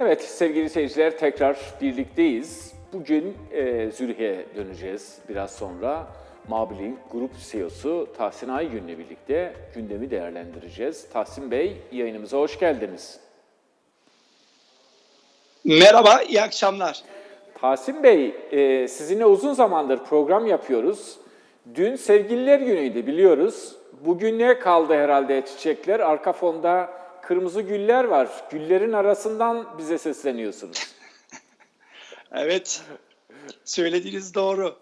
Evet sevgili seyirciler tekrar birlikteyiz. Bugün e, Zürih'e döneceğiz biraz sonra. Mabiling Grup CEO'su Tahsin Aygün'le birlikte gündemi değerlendireceğiz. Tahsin Bey yayınımıza hoş geldiniz. Merhaba, iyi akşamlar. Tahsin Bey, e, sizinle uzun zamandır program yapıyoruz. Dün Sevgililer Günü'ydü biliyoruz. Bugün ne kaldı herhalde çiçekler? Arka fonda kırmızı güller var. Güllerin arasından bize sesleniyorsunuz. Evet, söylediğiniz doğru.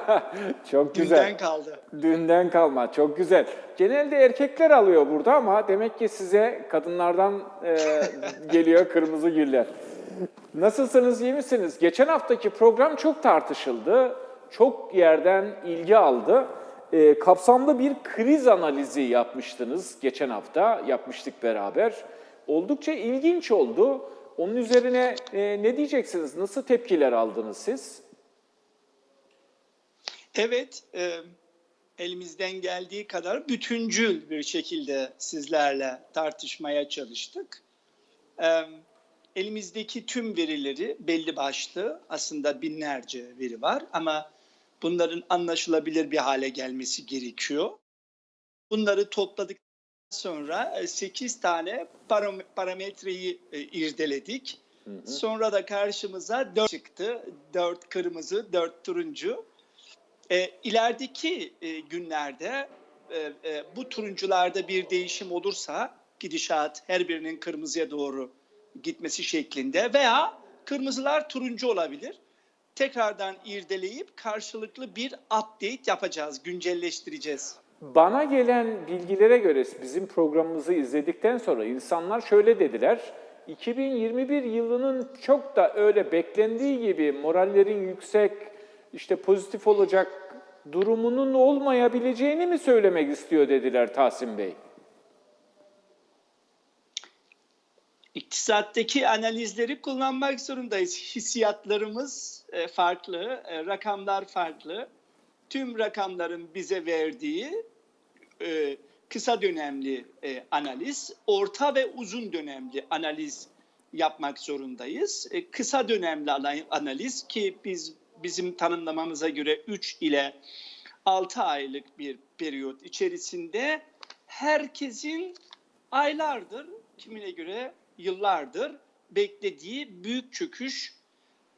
Çok güzel. Dünden kaldı. Dünden kalma. Çok güzel. Genelde erkekler alıyor burada ama demek ki size kadınlardan e, geliyor kırmızı güller. Nasılsınız, iyi misiniz? Geçen haftaki program çok tartışıldı. Çok yerden ilgi aldı. E, kapsamlı bir kriz analizi yapmıştınız geçen hafta. Yapmıştık beraber. Oldukça ilginç oldu. Onun üzerine e, ne diyeceksiniz? Nasıl tepkiler aldınız siz? Evet, e, elimizden geldiği kadar bütüncül bir şekilde sizlerle tartışmaya çalıştık. E, elimizdeki tüm verileri belli başlı, aslında binlerce veri var ama bunların anlaşılabilir bir hale gelmesi gerekiyor. Bunları topladık sonra 8 tane param- parametreyi e, irdeledik. Sonra da karşımıza 4 çıktı. 4 kırmızı, 4 turuncu. E, ilerideki e, günlerde e, e, bu turuncularda bir değişim olursa gidişat her birinin kırmızıya doğru gitmesi şeklinde veya kırmızılar turuncu olabilir. Tekrardan irdeleyip karşılıklı bir update yapacağız, güncelleştireceğiz. Bana gelen bilgilere göre bizim programımızı izledikten sonra insanlar şöyle dediler. 2021 yılının çok da öyle beklendiği gibi morallerin yüksek, işte pozitif olacak durumunun olmayabileceğini mi söylemek istiyor dediler Tahsin Bey. İktisattaki analizleri kullanmak zorundayız. Hissiyatlarımız e, farklı, e, rakamlar farklı. Tüm rakamların bize verdiği e, kısa dönemli analiz, orta ve uzun dönemli analiz yapmak zorundayız. Kısa dönemli ana- analiz ki biz bizim tanımlamamıza göre 3 ile 6 aylık bir periyot içerisinde herkesin aylardır, kimine göre yıllardır beklediği büyük çöküş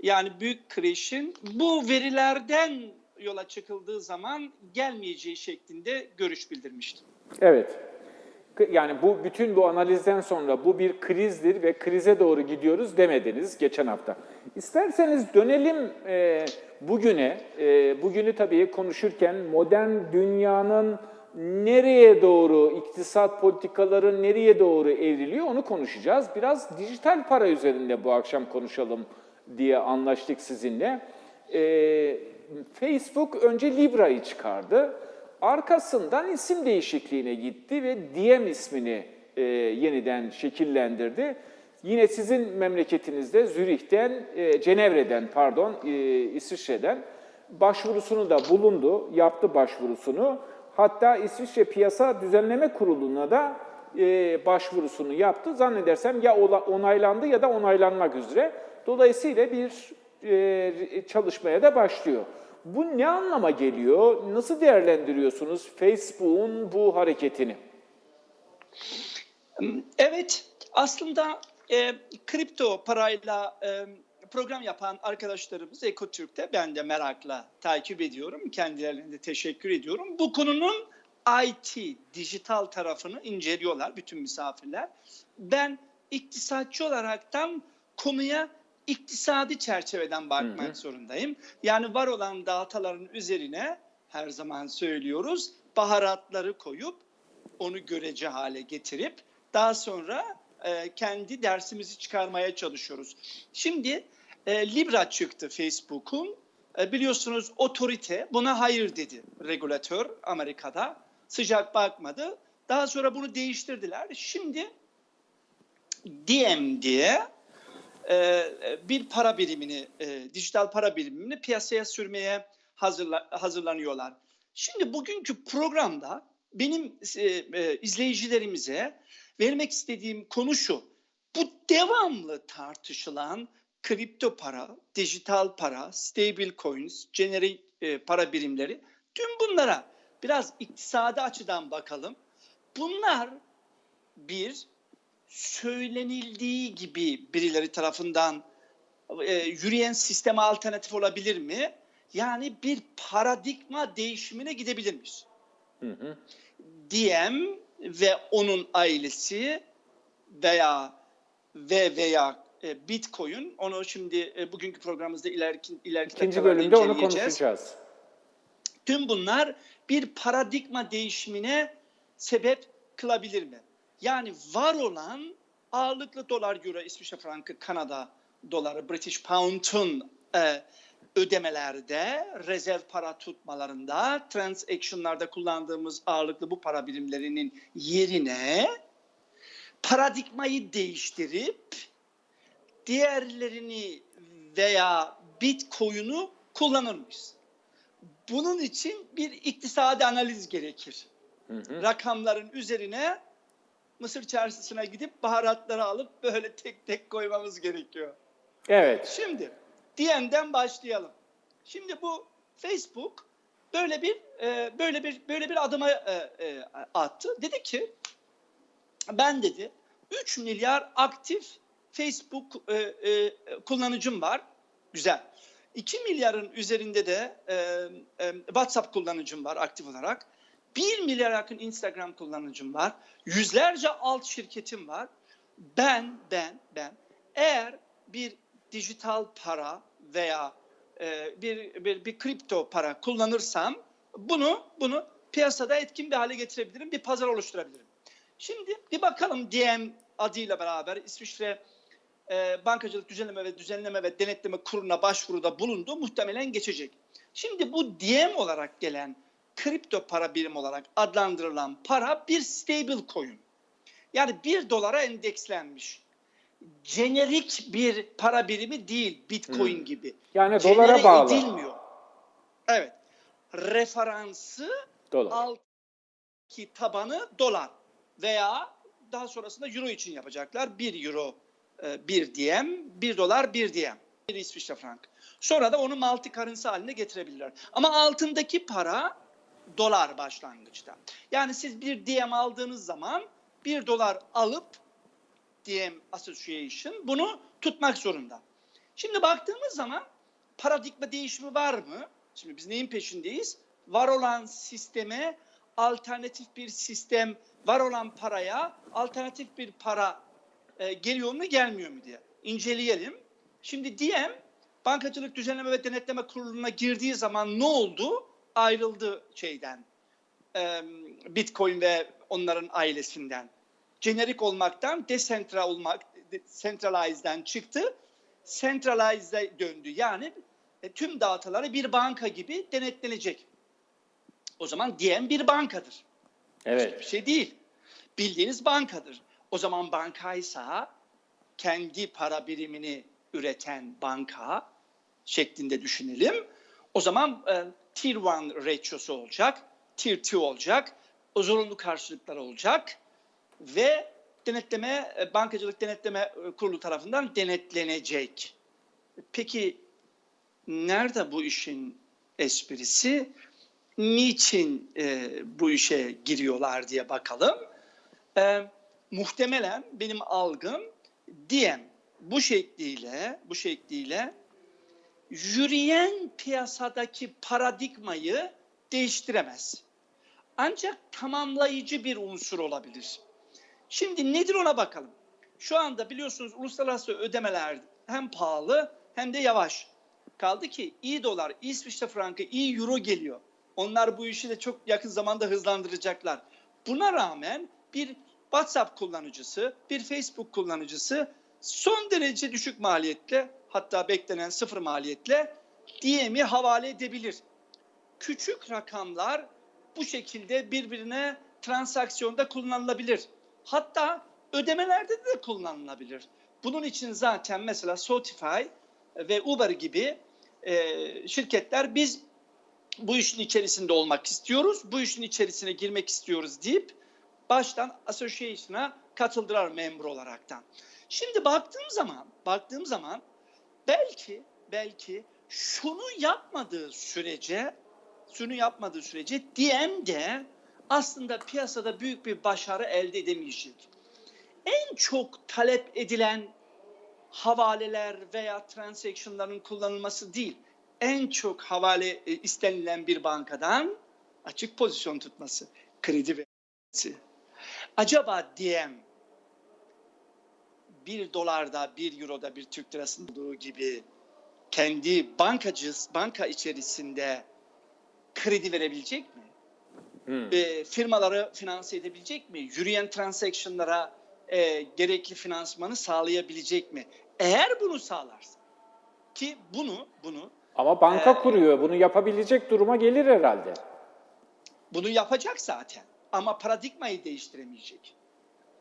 yani büyük kreşin bu verilerden yola çıkıldığı zaman gelmeyeceği şeklinde görüş bildirmişti. Evet. Yani bu bütün bu analizden sonra bu bir krizdir ve krize doğru gidiyoruz demediniz geçen hafta. İsterseniz dönelim e, bugüne. E, bugünü tabii konuşurken modern dünyanın nereye doğru, iktisat politikaları nereye doğru evriliyor onu konuşacağız. Biraz dijital para üzerinde bu akşam konuşalım diye anlaştık sizinle. E, Facebook önce Libra'yı çıkardı. Arkasından isim değişikliğine gitti ve Diem ismini e, yeniden şekillendirdi. Yine sizin memleketinizde Zürih'ten, e, Cenevre'den pardon, e, İsviçre'den başvurusunu da bulundu, yaptı başvurusunu. Hatta İsviçre Piyasa Düzenleme Kurulu'na da e, başvurusunu yaptı. Zannedersem ya onaylandı ya da onaylanmak üzere. Dolayısıyla bir e, çalışmaya da başlıyor. Bu ne anlama geliyor? Nasıl değerlendiriyorsunuz Facebook'un bu hareketini? Evet, aslında e, kripto parayla e, program yapan arkadaşlarımız Ekotürk'te ben de merakla takip ediyorum. Kendilerine de teşekkür ediyorum. Bu konunun IT, dijital tarafını inceliyorlar bütün misafirler. Ben iktisatçı olaraktan konuya iktisadi çerçeveden bakmak zorundayım. Yani var olan dataların üzerine her zaman söylüyoruz baharatları koyup onu görece hale getirip daha sonra e, kendi dersimizi çıkarmaya çalışıyoruz. Şimdi e, Libra çıktı Facebook'un. E, biliyorsunuz otorite buna hayır dedi regülatör Amerika'da. Sıcak bakmadı. Daha sonra bunu değiştirdiler. Şimdi Diem diye e, bir para birimini, e, dijital para birimini piyasaya sürmeye hazırla, hazırlanıyorlar. Şimdi bugünkü programda benim e, e, izleyicilerimize vermek istediğim konu şu. Bu devamlı tartışılan kripto para, dijital para, stable coins, generic e, para birimleri tüm bunlara biraz iktisadi açıdan bakalım. Bunlar bir söylenildiği gibi birileri tarafından e, yürüyen sisteme alternatif olabilir mi? Yani bir paradigma değişimine gidebilir miyiz? Hı hı. DM ve onun ailesi veya ve veya e, Bitcoin onu şimdi e, bugünkü programımızda ileriki ileriki İkinci bölümde onu konuşacağız. Tüm bunlar bir paradigma değişimine sebep kılabilir mi? Yani var olan ağırlıklı dolar, euro, İsviçre frankı, Kanada doları, British pound'un e, ödemelerde, rezerv para tutmalarında, transaction'larda kullandığımız ağırlıklı bu para birimlerinin yerine paradigmayı değiştirip diğerlerini veya Bitcoin'u kullanır mıyız? Bunun için bir iktisadi analiz gerekir. Hı hı. Rakamların üzerine Mısır çarşısına gidip baharatları alıp böyle tek tek koymamız gerekiyor. Evet. Şimdi DM'den başlayalım. Şimdi bu Facebook böyle bir e, böyle bir böyle bir adıma e, e, attı. Dedi ki ben dedi 3 milyar aktif Facebook e, e, kullanıcım var. Güzel. 2 milyarın üzerinde de e, e, WhatsApp kullanıcım var aktif olarak. 1 milyar yakın Instagram kullanıcım var. Yüzlerce alt şirketim var. Ben, ben, ben eğer bir dijital para veya e, bir, bir bir kripto para kullanırsam bunu bunu piyasada etkin bir hale getirebilirim, bir pazar oluşturabilirim. Şimdi bir bakalım DM adıyla beraber İsviçre e, Bankacılık Düzenleme ve Düzenleme ve Denetleme Kurulu'na başvuruda bulundu. Muhtemelen geçecek. Şimdi bu DM olarak gelen kripto para birim olarak adlandırılan para bir stable coin. Yani bir dolara endekslenmiş. Jenerik bir para birimi değil Bitcoin Hmm. gibi. Yani Genere dolara bağlı. edilmiyor. Evet. Referansı Dolar. altki tabanı dolar veya daha sonrasında euro için yapacaklar. 1 euro e, 1 diyem, 1 dolar 1 diyem. Bir İsviçre frank. Sonra da onu multi currency haline getirebilirler. Ama altındaki para dolar başlangıçta. Yani siz bir DM aldığınız zaman 1 dolar alıp DM Association bunu tutmak zorunda. Şimdi baktığımız zaman paradigma değişimi var mı? Şimdi biz neyin peşindeyiz? Var olan sisteme alternatif bir sistem, var olan paraya alternatif bir para e, geliyor mu gelmiyor mu diye inceleyelim. Şimdi DM Bankacılık Düzenleme ve Denetleme Kurulu'na girdiği zaman ne oldu? Ayrıldı şeyden. e, Bitcoin ve onların ailesinden. Jenerik olmaktan desentral olmak, centralize'den çıktı. Centralize'e döndü. Yani e, tüm dataları bir banka gibi denetlenecek. O zaman DM bir bankadır. Evet. şey değil. Bildiğiniz bankadır. O zaman bankaysa kendi para birimini üreten banka şeklinde düşünelim. O zaman e, Tier 1 ratiosu olacak, Tier 2 olacak, zorunlu karşılıklar olacak ve denetleme, e, bankacılık denetleme e, kurulu tarafından denetlenecek. Peki nerede bu işin esprisi? Niçin e, bu işe giriyorlar diye bakalım. E, muhtemelen benim algım DM bu şekliyle bu şekliyle yürüyen piyasadaki paradigmayı değiştiremez. Ancak tamamlayıcı bir unsur olabilir. Şimdi nedir ona bakalım. Şu anda biliyorsunuz uluslararası ödemeler hem pahalı hem de yavaş. Kaldı ki iyi dolar, İsviçre frankı, iyi euro geliyor. Onlar bu işi de çok yakın zamanda hızlandıracaklar. Buna rağmen bir WhatsApp kullanıcısı, bir Facebook kullanıcısı son derece düşük maliyetle hatta beklenen sıfır maliyetle DM'i havale edebilir. Küçük rakamlar bu şekilde birbirine transaksiyonda kullanılabilir. Hatta ödemelerde de kullanılabilir. Bunun için zaten mesela Spotify ve Uber gibi e, şirketler biz bu işin içerisinde olmak istiyoruz, bu işin içerisine girmek istiyoruz deyip baştan association'a katıldılar memur olaraktan. Şimdi baktığım zaman, baktığım zaman belki belki şunu yapmadığı sürece şunu yapmadığı sürece DM de aslında piyasada büyük bir başarı elde edemeyecek. En çok talep edilen havaleler veya transaction'ların kullanılması değil. En çok havale e, istenilen bir bankadan açık pozisyon tutması, kredi vermesi. Acaba DM 1 dolarda, 1 euroda, bir Türk lirasında olduğu gibi kendi bankacı, banka içerisinde kredi verebilecek mi? Hmm. E, firmaları finanse edebilecek mi? Yürüyen transaction'lara e, gerekli finansmanı sağlayabilecek mi? Eğer bunu sağlarsa ki bunu bunu Ama banka Ee, kuruyor. Bunu yapabilecek duruma gelir herhalde. bunu yapacak zaten ama paradigmayı değiştiremeyecek.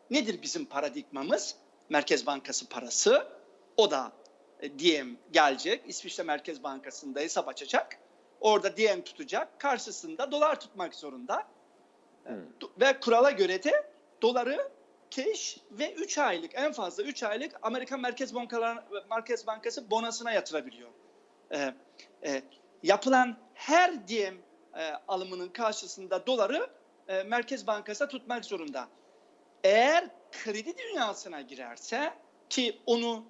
Nedir bizim paradigmamız? Merkez Bankası parası. O da e, gelecek. İsviçre Merkez Bankası'nda hesap açacak. Orada DM tutacak. Karşısında dolar tutmak zorunda. Hmm. Ve kurala göre de doları cash ve 3 aylık en fazla 3 aylık Amerikan Merkez Bankaları Merkez Bankası bonusuna yatırabiliyor. Ee, e, yapılan her DM e, alımının karşısında doları e, Merkez Bankası tutmak zorunda. Eğer kredi dünyasına girerse ki onu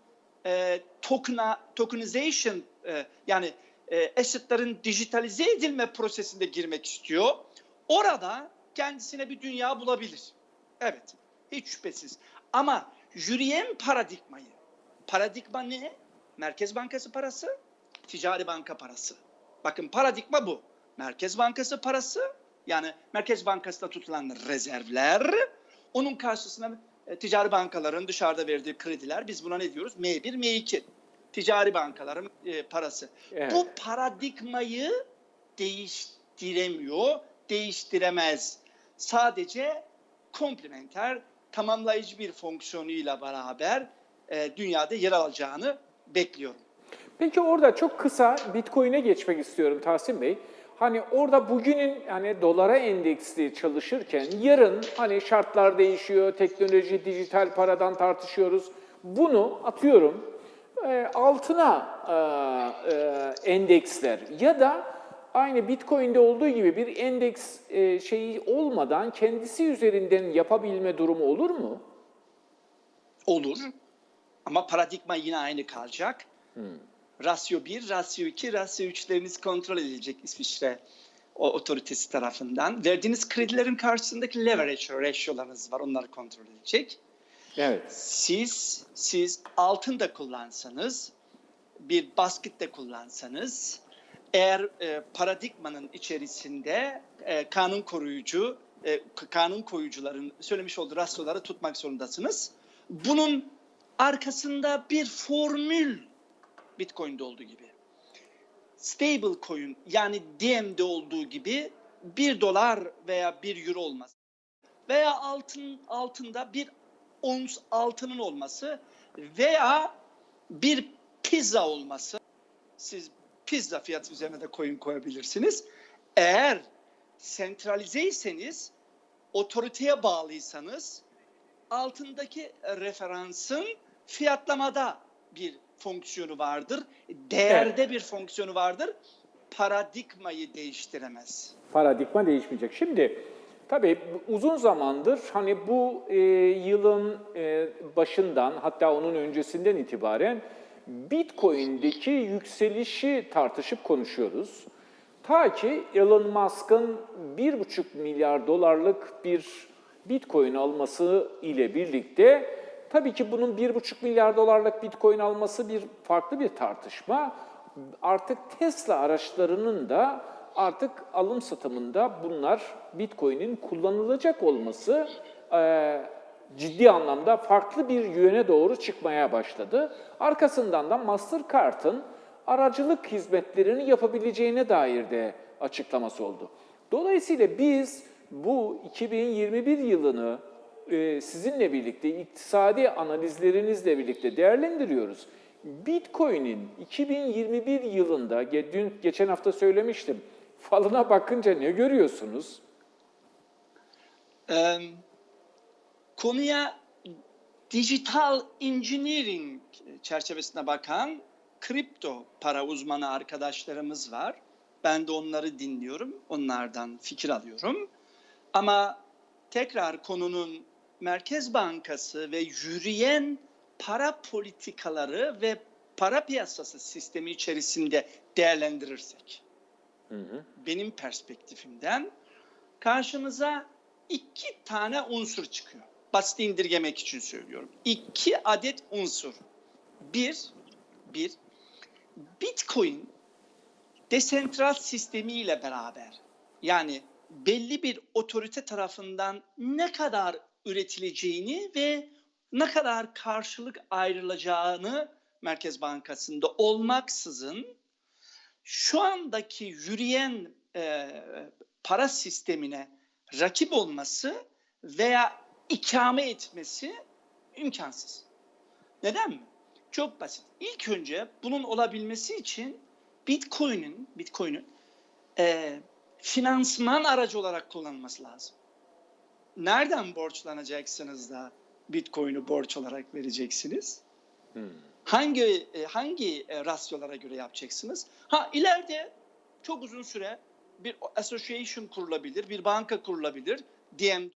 e, tokena, tokenization e, yani e, assetlerin dijitalize edilme prosesinde girmek istiyor. Orada kendisine bir dünya bulabilir. Evet, hiç şüphesiz. Ama yürüyen paradigmayı, paradigma ne? Merkez Bankası parası, ticari banka parası. Bakın paradigma bu. Merkez Bankası parası, yani Merkez Bankası'nda tutulan rezervler, onun karşısına e, ticari bankaların dışarıda verdiği krediler, biz buna ne diyoruz? M1, M2. Ticari bankaların e, parası. Evet. Bu paradigmayı değiştiremiyor, değiştiremez. Sadece komplementer, tamamlayıcı bir fonksiyonuyla beraber e, dünyada yer alacağını bekliyorum. Peki orada çok kısa Bitcoin'e geçmek istiyorum Tahsin Bey. Hani orada bugünün hani dolara endeksli çalışırken yarın hani şartlar değişiyor, teknoloji, dijital paradan tartışıyoruz. Bunu atıyorum e, altına e, e, endeksler ya da aynı Bitcoin'de olduğu gibi bir endeks e, şeyi olmadan kendisi üzerinden yapabilme durumu olur mu? Olur ama paradigma yine aynı kalacak. Rasyo 1, rasyo 2, rasyo 3'leriniz kontrol edilecek İsviçre o otoritesi tarafından. Verdiğiniz kredilerin karşısındaki leverage ratio'larınız var. Onları kontrol edecek. Evet. Siz siz altın da kullansanız, bir basket de kullansanız, eğer e, paradigmanın içerisinde e, kanun koruyucu, e, kanun koyucuların söylemiş olduğu rasyoları tutmak zorundasınız. Bunun arkasında bir formül Bitcoin'de olduğu gibi. Stable coin yani DM'de olduğu gibi 1 dolar veya 1 euro olmaz. Veya altın altında bir ons altının olması veya bir pizza olması. Siz pizza fiyatı üzerine de coin koyabilirsiniz. Eğer sentralizeyseniz, otoriteye bağlıysanız altındaki referansın fiyatlamada bir fonksiyonu vardır. Değerde bir fonksiyonu vardır. Paradigmayı değiştiremez. paradigma değişmeyecek. Şimdi tabii uzun zamandır hani bu e, yılın e, başından hatta onun öncesinden itibaren Bitcoin'deki yükselişi tartışıp konuşuyoruz. Ta ki Elon Musk'ın 1,5 milyar dolarlık bir Bitcoin alması ile birlikte tabii ki bunun 1,5 milyar dolarlık Bitcoin alması bir farklı bir tartışma. Artık Tesla araçlarının da artık alım satımında bunlar Bitcoin'in kullanılacak olması e, ciddi anlamda farklı bir yöne doğru çıkmaya başladı. Arkasından da Mastercard'ın aracılık hizmetlerini yapabileceğine dair de açıklaması oldu. Dolayısıyla biz bu 2021 yılını sizinle birlikte, iktisadi analizlerinizle birlikte değerlendiriyoruz. Bitcoin'in 2021 yılında, dün geçen hafta söylemiştim, falına bakınca ne görüyorsunuz? Ee, konuya dijital engineering çerçevesine bakan kripto para uzmanı arkadaşlarımız var. Ben de onları dinliyorum, onlardan fikir alıyorum. Ama tekrar konunun Merkez Bankası ve yürüyen para politikaları ve para piyasası sistemi içerisinde değerlendirirsek, benim perspektifimden karşımıza iki tane unsur çıkıyor. Basit indirgemek için söylüyorum. İki adet unsur. Bir, bir, Bitcoin desentral sistemiyle beraber yani belli bir otorite tarafından ne kadar üretileceğini ve ne kadar karşılık ayrılacağını Merkez Bankası'nda olmaksızın şu andaki yürüyen e, para sistemine rakip olması veya ikame etmesi imkansız. Neden mi? Çok basit. İlk önce bunun olabilmesi için Bitcoin'in Bitcoin'in e, finansman aracı olarak kullanılması lazım. Nereden borçlanacaksınız da Bitcoin'i borç olarak vereceksiniz? Hangi e, hangi e, rasyolara göre yapacaksınız? Ha ileride çok uzun süre bir association kurulabilir, bir banka kurulabilir, DM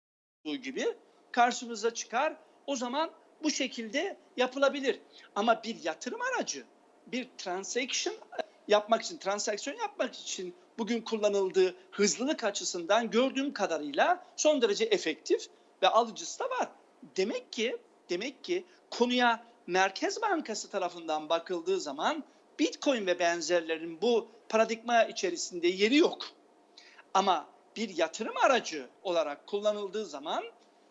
gibi karşımıza çıkar. O zaman bu şekilde yapılabilir. Ama bir yatırım aracı, bir transaction yapmak için, transaksiyon yapmak için bugün kullanıldığı hızlılık açısından gördüğüm kadarıyla son derece efektif ve alıcısı da var. Demek ki demek ki konuya Merkez Bankası tarafından bakıldığı zaman Bitcoin ve benzerlerin bu paradigma içerisinde yeri yok. Ama bir yatırım aracı olarak kullanıldığı zaman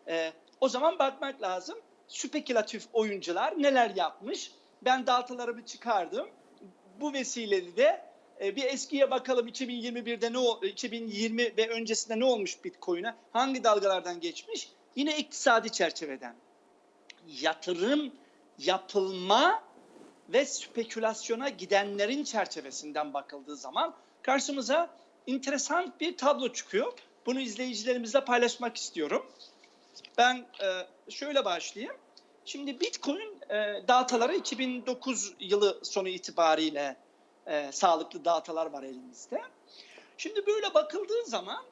e, o zaman bakmak lazım. Spekülatif oyuncular neler yapmış? Ben datalarımı çıkardım. Bu vesileyle de e, bir eskiye bakalım 2021'de ne o 2020 ve öncesinde ne olmuş Bitcoin'e? Hangi dalgalardan geçmiş? Yine iktisadi çerçeveden. Yatırım yapılma ve spekülasyona gidenlerin çerçevesinden bakıldığı zaman karşımıza enteresan bir tablo çıkıyor. Bunu izleyicilerimizle paylaşmak istiyorum. Ben e, şöyle başlayayım. Şimdi Bitcoin e, dataları 2009 yılı sonu itibariyle e, sağlıklı datalar var elimizde. Şimdi böyle bakıldığı zaman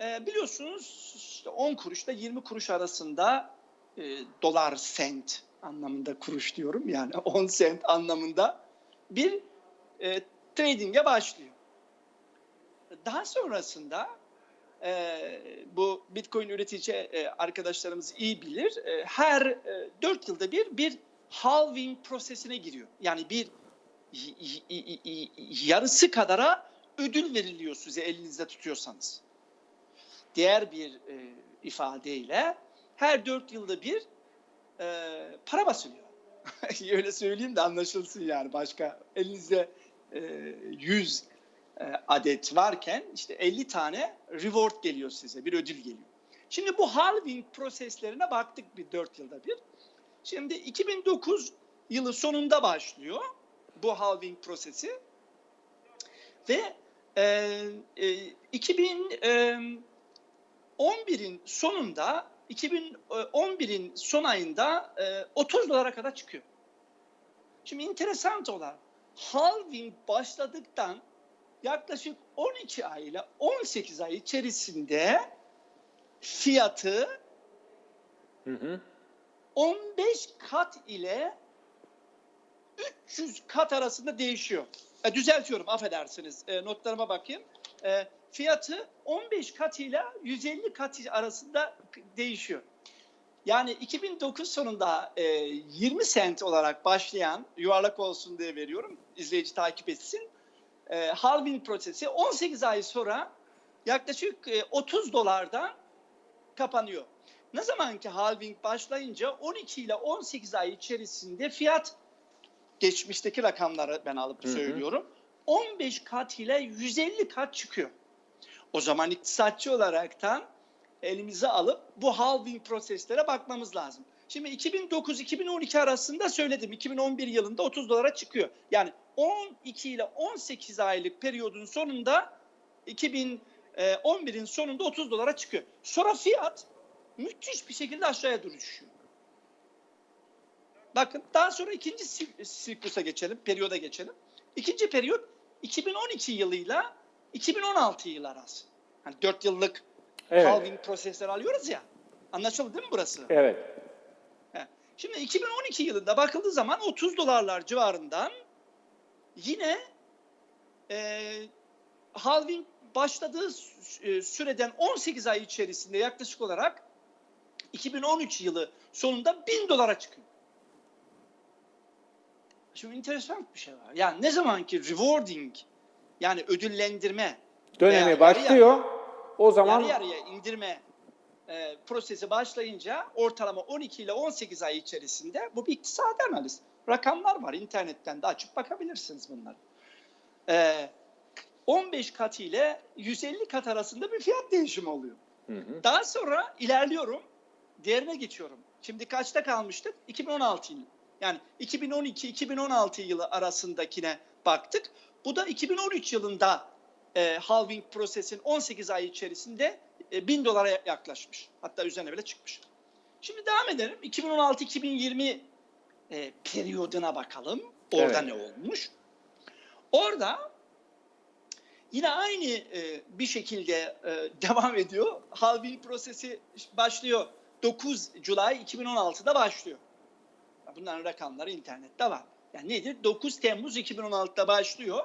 e, biliyorsunuz işte 10 kuruşla 20 kuruş arasında e, dolar sent anlamında kuruş diyorum yani 10 sent anlamında bir e, trading'e başlıyor. Daha sonrasında e, bu Bitcoin üretici e, arkadaşlarımız iyi bilir. E, her e, 4 yılda bir bir halving prosesine giriyor. Yani bir yarısı kadara ödül veriliyor size elinizde tutuyorsanız. Diğer bir e, ifadeyle her 4 yılda bir e, para basılıyor. Öyle söyleyeyim de anlaşılsın yani başka elinizde e, 100 e, adet varken işte 50 tane reward geliyor size, bir ödül geliyor. Şimdi bu halving proseslerine baktık bir 4 yılda bir. Şimdi 2009 yılı sonunda başlıyor bu halving prosesi ve e, e, 2011'in sonunda 2011'in son ayında e, 30 dolara kadar çıkıyor. Şimdi enteresan olan halving başladıktan yaklaşık 12 ay ile 18 ay içerisinde fiyatı Hı hı. 15 kat ile 300 kat arasında değişiyor. E, düzeltiyorum affedersiniz e, notlarıma bakayım. E, fiyatı 15 kat ile 150 kat arasında değişiyor. Yani 2009 sonunda e, 20 sent olarak başlayan yuvarlak olsun diye veriyorum izleyici takip etsin. E, halving prosesi 18 ay sonra yaklaşık e, 30 dolardan kapanıyor. Ne zaman ki halving başlayınca 12 ile 18 ay içerisinde fiyat geçmişteki rakamları ben alıp Hı hı. söylüyorum. 15 kat ile 150 kat çıkıyor. O zaman iktisatçı olaraktan elimize alıp bu halving proseslere bakmamız lazım. Şimdi 2009-2012 arasında söyledim 2011 yılında 30 dolara çıkıyor. Yani 12 ile 18 aylık periyodun sonunda 2011'in sonunda 30 dolara çıkıyor. Sonra fiyat müthiş bir şekilde aşağıya doğru düşüyor. Bakın daha sonra ikinci sik- siklusa geçelim, periyoda geçelim. İkinci periyot 2012 yılıyla 2016 yılı arası. Hani 4 yıllık Evet. halving prosesleri alıyoruz ya. Anlaşıldı değil mi burası? Evet. He. Şimdi 2012 yılında bakıldığı zaman 30 dolarlar civarından yine e, halving başladığı e, süreden 18 ay içerisinde yaklaşık olarak 2013 yılı sonunda 1000 dolara çıkıyor. Şimdi enteresan bir şey var. Yani ne zaman ki rewarding yani ödüllendirme Dönemi başlıyor. O zaman yarı yarıya indirme e, prosesi başlayınca ortalama 12 ile 18 ay içerisinde bu bir iktisadi analiz. Rakamlar var internetten de açıp bakabilirsiniz bunları. E, 15 kat ile 150 kat arasında bir fiyat değişimi oluyor. Hı hı. Daha sonra ilerliyorum. Diğerine geçiyorum. Şimdi kaçta kalmıştık? 2016 yılı. Yani 2012-2016 yılı arasındakine baktık. Bu da 2013 yılında e, halving prosesin 18 ay içerisinde e, 1000 dolara yaklaşmış. Hatta üzerine bile çıkmış. Şimdi devam edelim. 2016-2020 e, periyoduna bakalım. Orada Evet. ne olmuş? Orada yine aynı e, bir şekilde e, devam ediyor. Halving prosesi başlıyor. 9 July 2016'da başlıyor. Bunların rakamları internette var. Yani nedir? 9 Temmuz 2016'da başlıyor.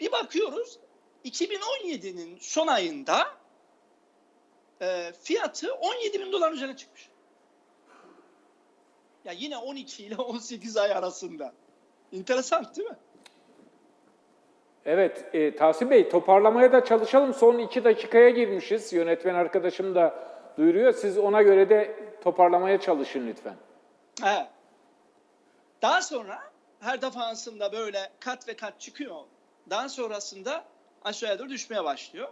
Bir bakıyoruz 2017'nin son ayında e, fiyatı 17 bin dolar üzerine çıkmış. Ya yine 12 ile 18 ay arasında. Enteresan değil mi? Evet, e, Tahsin Bey toparlamaya da çalışalım. Son iki dakikaya girmişiz. Yönetmen arkadaşım da duyuruyor. Siz ona göre de toparlamaya çalışın lütfen. Evet. Daha sonra her defasında böyle kat ve kat çıkıyor. Daha sonrasında aşağıya doğru düşmeye başlıyor.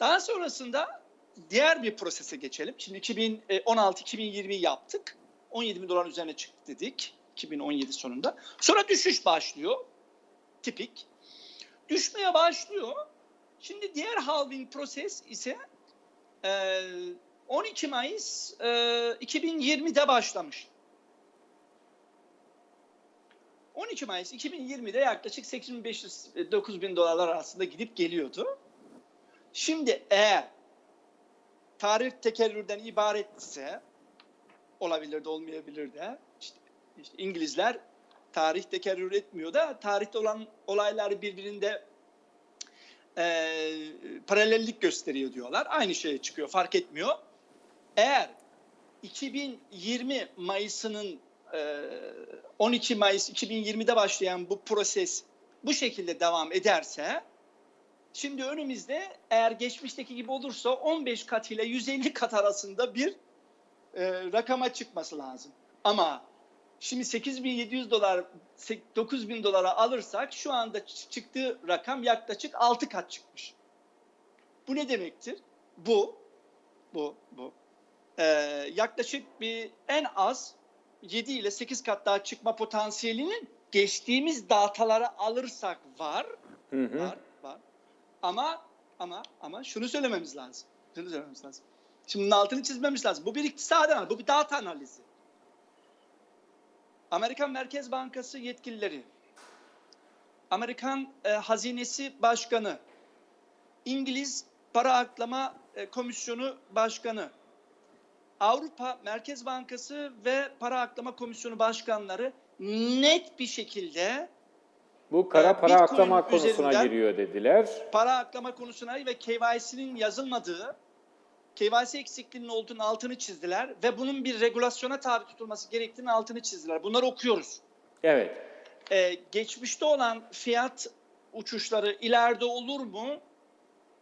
Daha sonrasında diğer bir prosese geçelim. Şimdi 2016-2020 yaptık. 17 bin dolar üzerine çıktı dedik. 2017 sonunda. Sonra düşüş başlıyor. Tipik. Düşmeye başlıyor. Şimdi diğer halving proses ise e, 12 Mayıs e, 2020'de başlamış. 12 Mayıs 2020'de yaklaşık 8500-9000 bin dolarlar arasında gidip geliyordu. Şimdi eğer tarih tekerrürden ibaretse olabilir de olmayabilir de işte, işte İngilizler tarih tekerrür etmiyor da tarihte olan olaylar birbirinde e, paralellik gösteriyor diyorlar. Aynı şeye çıkıyor fark etmiyor. Eğer 2020 Mayıs'ının 12 Mayıs 2020'de başlayan bu proses bu şekilde devam ederse şimdi önümüzde eğer geçmişteki gibi olursa 15 kat ile 150 kat arasında bir e, rakama çıkması lazım. Ama şimdi 8700 dolar 9000 dolara alırsak şu anda çıktığı rakam yaklaşık 6 kat çıkmış. Bu ne demektir? Bu bu bu e, yaklaşık bir en az 7 ile 8 kat daha çıkma potansiyelinin geçtiğimiz datalara alırsak var. Hı hı. Var, var. Ama ama ama şunu söylememiz lazım. Şunu söylememiz lazım. Şimdi bunun altını çizmemiz lazım. Bu bir iktisadi analiz, bu bir data analizi. Amerikan Merkez Bankası yetkilileri, Amerikan e, Hazinesi Başkanı, İngiliz Para Aklama e, Komisyonu Başkanı, Avrupa Merkez Bankası ve Para Aklama Komisyonu Başkanları net bir şekilde Bu kara Ee, para Bitcoin aklama konusuna giriyor dediler. para aklama konusuna ve KYC'nin yazılmadığı, KYC eksikliğinin olduğunu altını çizdiler ve bunun bir regulasyona tabi tutulması gerektiğini altını çizdiler. Bunları okuyoruz. Evet. Ee, geçmişte olan fiyat uçuşları ileride olur mu?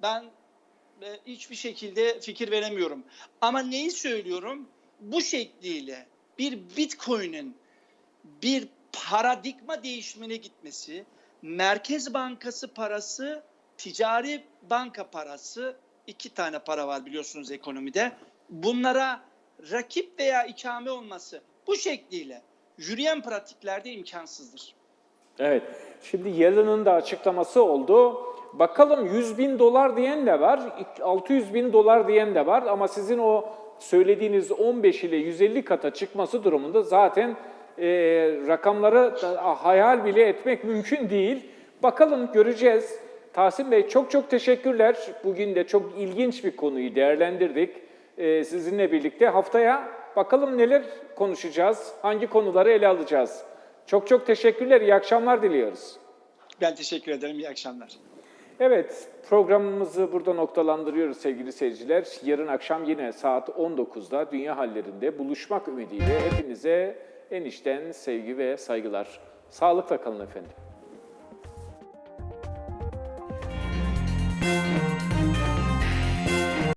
Ben e, hiçbir şekilde fikir veremiyorum. Ama neyi söylüyorum? Bu şekliyle bir Bitcoin'in bir paradigma değişimine gitmesi, Merkez Bankası parası, ticari banka parası, iki tane para var biliyorsunuz ekonomide. Bunlara rakip veya ikame olması bu şekliyle yürüyen pratiklerde imkansızdır. Evet. Şimdi Yalın'ın da açıklaması oldu. Bakalım 100 bin dolar diyen de var, 600 bin dolar diyen de var ama sizin o söylediğiniz 15 ile 150 kata çıkması durumunda zaten e, rakamları hayal bile etmek mümkün değil. Bakalım göreceğiz. Tahsin Bey çok çok teşekkürler. Bugün de çok ilginç bir konuyu değerlendirdik. E, sizinle birlikte haftaya bakalım neler konuşacağız, hangi konuları ele alacağız. Çok çok teşekkürler, iyi akşamlar diliyoruz. Ben teşekkür ederim. İyi akşamlar. Evet, programımızı burada noktalandırıyoruz sevgili seyirciler. Yarın akşam yine saat 19'da Dünya Hallerinde buluşmak ümidiyle hepinize en içten sevgi ve saygılar. Sağlıkla kalın efendim.